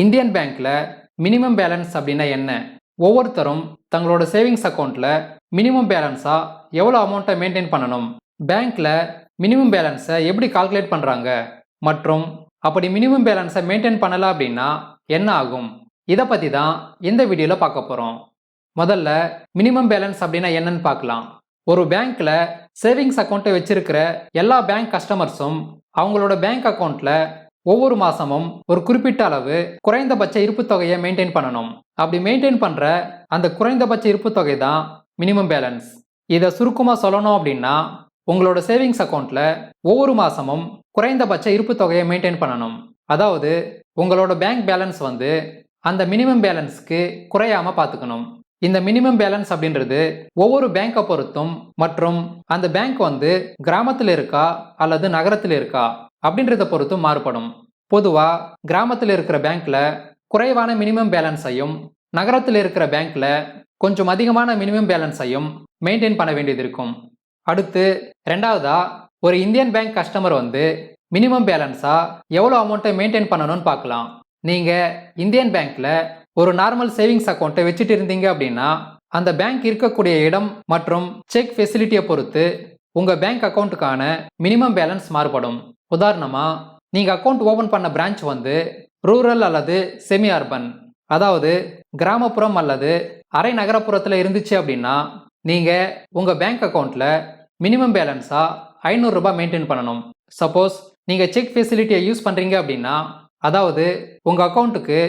Indian பேங்க்ல minimum balance அப்படின்னா என்ன? ஒவ்வொருத்தரும் தங்களோட சேவிங்ஸ் அக்கௌண்ட்ல மினிமம் பேலன்ஸா எவ்வளோ அமௌண்ட்டை மெயின்டைன் பண்ணணும்? பேங்க்ல மினிமம் பேலன்ஸை எப்படி கால்குலேட் பண்ணுறாங்க மற்றும் அப்படி மினிமம் பேலன்ஸை மெயின்டைன் பண்ணல அப்படின்னா என்ன ஆகும்? இதை பற்றி தான் இந்த வீடியோவில் பார்க்க போகிறோம் முதல்ல மினிமம் பேலன்ஸ் அப்படின்னா என்னன்னு பார்க்கலாம். ஒரு பேங்க்ல சேவிங்ஸ் அக்கௌண்ட்டை வச்சிருக்கிற எல்லா பேங்க் கஸ்டமர்ஸும் அவங்களோட பேங்க் அக்கௌண்ட்டில் ஒவ்வொரு மாசமும் ஒரு குறிப்பிட்ட அளவு குறைந்தபட்ச இருப்பு தொகையை மெயின்டைன் பண்ணணும். அப்படி மெயின்டைன் பண்ற அந்த குறைந்தபட்ச இருப்பு தொகை தான் மினிமம் பேலன்ஸ் இதை சுருக்கமாக சொல்லணும் அப்படின்னா உங்களோட சேவிங்ஸ் அக்கௌண்ட்ல ஒவ்வொரு மாசமும் குறைந்தபட்ச இருப்பு தொகையை மெயின்டைன் பண்ணணும். அதாவது உங்களோட பேங்க் பேலன்ஸ் வந்து அந்த மினிமம் பேலன்ஸ்க்கு குறையாம பார்த்துக்கணும். இந்த மினிமம் பேலன்ஸ் அப்படின்றது ஒவ்வொரு பேங்கை பொறுத்தும் மற்றும் அந்த பேங்க் வந்து கிராமத்தில் இருக்கா அல்லது நகரத்தில் இருக்கா அப்படின்றத பொறுத்தும் மாறுபடும். பொதுவா கிராமத்தில் இருக்கிற பேங்க்ல குறைவான மினிமம் பேலன்ஸையும் நகரத்தில் இருக்கிற பேங்க்ல கொஞ்சம் அதிகமான மினிமம் பேலன்ஸையும் மெயின்டைன் பண்ண வேண்டியது இருக்கும். அடுத்து ரெண்டாவதா ஒரு இந்தியன் பேங்க் கஸ்டமர் வந்து மினிமம் பேலன்ஸா எவ்வளோ அமௌண்ட்டை மெயின்டைன் பண்ணணும்னு பார்க்கலாம் நீங்க இந்தியன் பேங்க்ல ஒரு நார்மல் சேவிங்ஸ் அக்கௌண்ட்டை வச்சுட்டு இருந்தீங்க அப்படின்னா அந்த பேங்க் இருக்கக்கூடிய இடம் மற்றும் செக் ஃபெசிலிட்டியை பொறுத்து உங்க பேங்க் அக்கௌண்ட்டுக்கான மினிமம் பேலன்ஸ் மாறுபடும். உதாரணமாக நீங்கள் அக்கௌண்ட் ஓபன் பண்ண பிரான்ச் வந்து ரூரல் அல்லது செமி அர்பன் அதாவது கிராமப்புறம் அல்லது அரை நகரப்புறத்தில் இருந்துச்சு அப்படின்னா நீங்கள் உங்கள் பேங்க் அக்கௌண்ட்டில் மினிமம் பேலன்ஸாக ஐநூறுரூபா மெயின்டைன் பண்ணணும். சப்போஸ் நீங்கள் செக் ஃபெசிலிட்டியை யூஸ் பண்ணுறீங்க அப்படின்னா அதாவது உங்கள் அக்கௌண்ட்டுக்கு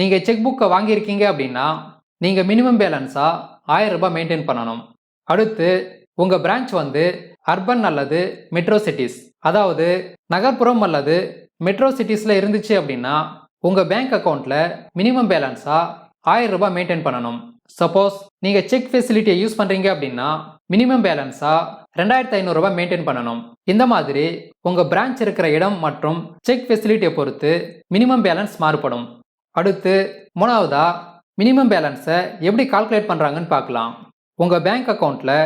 நீங்கள் செக் புக்கை வாங்கியிருக்கீங்க அப்படின்னா நீங்கள் மினிமம் பேலன்ஸாக ஆயிரம் ரூபாய் மெயின்டைன் பண்ணணும். அடுத்து உங்கள் பிரான்ச் வந்து அர்பன் அல்லது மெட்ரோ சிட்டிஸ். அதாவது நகர்ப்புறம் அல்லது மெட்ரோ சிட்டிஸில் இருந்துச்சு அப்படின்னா உங்கள் பேங்க் அக்கௌண்ட்டில் மினிமம் பேலன்ஸாக ஆயிரம் ரூபாய் மெயின்டைன் பண்ணணும். சப்போஸ் நீங்கள் செக் ஃபெசிலிட்டியை யூஸ் பண்ணுறீங்க அப்படின்னா மினிமம் பேலன்ஸாக ரெண்டாயிரத்தி ஐநூறுரூபா மெயின்டைன் பண்ணணும். இந்த மாதிரி உங்கள் பிரான்ச் இருக்கிற இடம் மற்றும் செக் ஃபெசிலிட்டியை பொறுத்து மினிமம் பேலன்ஸ் மாறுபடும். அடுத்து மூணாவதா மினிமம் பேலன்ஸை எப்படி கால்குலேட் பண்ணுறாங்கன்னு பார்க்கலாம். உங்கள் பேங்க் அக்கௌண்ட்டில்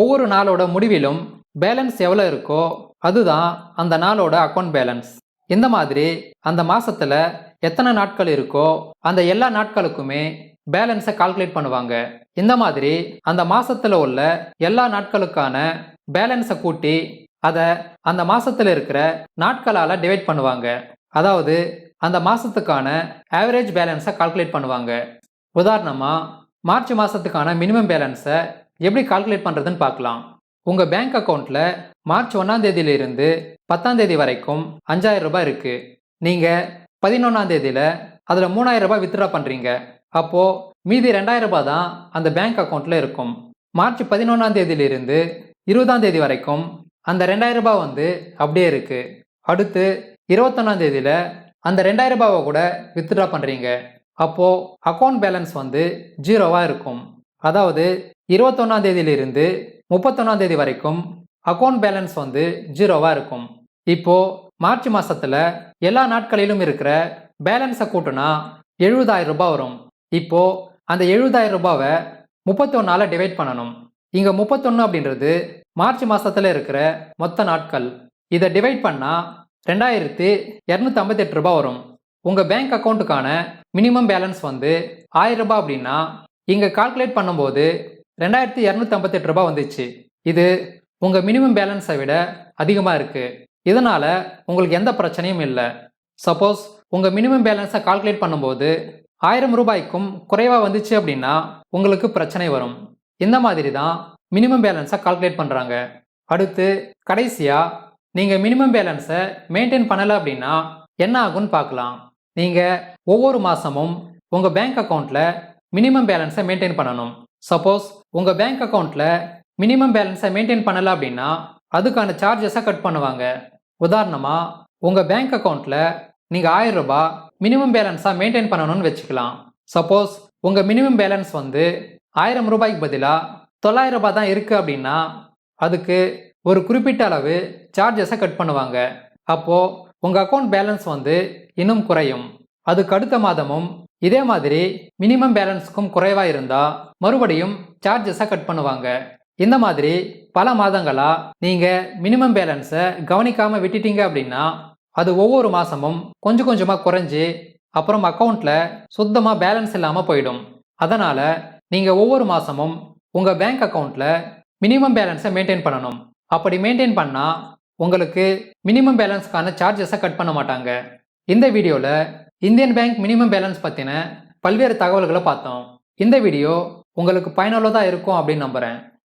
ஒவ்வொரு நாளோட முடிவிலும் பேலன்ஸ் எவ்வளோ இருக்கோ அதுதான் அந்த நாளோட அக்கௌண்ட் பேலன்ஸ் இந்த மாதிரி அந்த மாசத்துல எத்தனை நாட்கள் இருக்கோ அந்த எல்லா நாட்களுக்குமே பேலன்ஸை கால்குலேட் பண்ணுவாங்க. இந்த மாதிரி அந்த மாசத்துல உள்ள எல்லா நாட்களுக்கான பேலன்ஸை கூட்டி அதை அந்த மாசத்துல இருக்கிற நாட்களால் டிவைட் பண்ணுவாங்க. அதாவது அந்த மாசத்துக்கான ஆவரேஜ் பேலன்ஸை கால்குலேட் பண்ணுவாங்க. உதாரணமாக மார்ச் மாசத்துக்கான மினிமம் பேலன்ஸை எப்படி கால்குலேட் பண்ணுறதுன்னு பார்க்கலாம். உங்க பேங்க் அக்கௌண்ட்டில் மார்ச் ஒன்னாம் தேதியிலிருந்து பத்தாம் தேதி வரைக்கும் அஞ்சாயிரம் ரூபாய் இருக்கு. நீங்க பதினொன்னாம் தேதியில அதுல மூணாயிரம் ரூபாய் வித்ட்ரா பண்றீங்க. அப்போ மீதி ரெண்டாயிரம் ரூபாய் தான் அந்த பேங்க் அக்கௌண்ட்டில் இருக்கும். மார்ச் பதினொன்னாம் தேதியிலிருந்து இருபதாம் தேதி வரைக்கும் அந்த ரெண்டாயிரம் ரூபாய் வந்து அப்படியே இருக்கு. அடுத்து இருபத்தொன்னாம் தேதியில அந்த ரெண்டாயிரம் ரூபாவை கூட வித்ட்ரா பண்றீங்க. அப்போ அக்கௌண்ட் பேலன்ஸ் வந்து ஜீரோவா இருக்கும். அதாவது இருபத்தொன்னாம் தேதியிலிருந்து முப்பத்தொன்னாம் தேதி வரைக்கும் அக்கௌண்ட் பேலன்ஸ் வந்து ஜீரோவாக இருக்கும். இப்போ மார்ச் மாசத்துல எல்லா நாட்களிலும் இருக்கிற பேலன்ஸை கூட்டினா எழுபதாயிரம் ரூபாய் வரும். இப்போ அந்த எழுபதாயிரம் ரூபாவை முப்பத்தொன்னால டிவைட் பண்ணணும். இங்க முப்பத்தொன்னு அப்படின்றது மார்ச் மாசத்துல இருக்கிற மொத்த நாட்கள். இதை டிவைட் பண்ணா ரெண்டாயிரத்தி இரநூத்தி ஐம்பத்தெட்டு ரூபாய் வரும். உங்க பேங்க் அக்கௌண்ட்டுக்கான மினிமம் பேலன்ஸ் வந்து ஆயிரம் ரூபாய் அப்படின்னா இங்க கால்குலேட் பண்ணும்போது ரெண்டாயிரத்தி இரநூத்தி ஐம்பத்தெட்டு ரூபாய் வந்துச்சு. இது உங்க மினிமம் பேலன்ஸை விட அதிகமா இருக்கு. இதனால உங்களுக்கு எந்த பிரச்சனையும் இல்லை. சப்போஸ் உங்க மினிமம் பேலன்ஸை கால்குலேட் பண்ணும்போது ஆயிரம் ரூபாய்க்கும் குறைவா வந்துச்சு அப்படின்னா உங்களுக்கு பிரச்சனை வரும். இந்த மாதிரி தான் மினிமம் பேலன்ஸை கால்குலேட் பண்றாங்க. அடுத்து கடைசியா நீங்க மினிமம் பேலன்ஸை மெயின்டைன் பண்ணல அப்படின்னா என்ன ஆகும்னு பார்க்கலாம். நீங்க ஒவ்வொரு மாசமும் உங்க பேங்க் அக்கௌண்ட்ல மினிமம் பேலன்ஸை மெயின்டைன் பண்ணணும். சப்போஸ் உங்கள் பேங்க் அக்கௌண்ட்டில் மினிமம் பேலன்ஸை மெயின்டைன் பண்ணலை அப்படின்னா அதுக்கான சார்ஜஸை கட் பண்ணுவாங்க. உதாரணமாக உங்கள் பேங்க் அக்கௌண்ட்டில் நீங்கள் ஆயிரம் ரூபாய் மினிமம் பேலன்ஸாக மெயின்டைன் பண்ணணும்னு வச்சுக்கலாம். சப்போஸ் உங்கள் மினிமம் பேலன்ஸ் வந்து ஆயிரம் ரூபாய்க்கு பதிலாக தொள்ளாயிரம் ரூபாய் தான் இருக்குது அப்படின்னா அதுக்கு ஒரு குறிப்பிட்ட அளவு சார்ஜஸை கட் பண்ணுவாங்க. அப்போது உங்கள் அக்கௌண்ட் பேலன்ஸ் வந்து இன்னும் குறையும். அதுக்கு அடுத்த மாதமும் இதே மாதிரி மினிமம் பேலன்ஸ்க்கும் குறைவாக இருந்தால் மறுபடியும் சார்ஜஸை கட் பண்ணுவாங்க. இந்த மாதிரி பல மாதங்களாக நீங்கள் மினிமம் பேலன்ஸை கவனிக்காமல் விட்டுட்டீங்க அப்படின்னா அது ஒவ்வொரு மாதமும் கொஞ்சம் கொஞ்சமாக குறைஞ்சி அப்புறம் அக்கௌண்ட்டில் சுத்தமாக பேலன்ஸ் இல்லாமல் போயிடும். அதனால் நீங்கள் ஒவ்வொரு மாதமும் உங்கள் பேங்க் அக்கௌண்ட்டில் மினிமம் பேலன்ஸை மெயின்டைன் பண்ணணும். அப்படி மெயின்டைன் பண்ணால் உங்களுக்கு மினிமம் பேலன்ஸ்க்கான சார்ஜஸை கட் பண்ண மாட்டாங்க. இந்த வீடியோவில் இந்தியன் பேங்க் மினிமம் பேலன்ஸ் பற்றின பல்வேறு தகவல்களை பார்த்தோம். இந்த வீடியோ உங்களுக்கு பயனுள்ளதாக இருக்கும் அப்படின்னு நம்புகிறேன்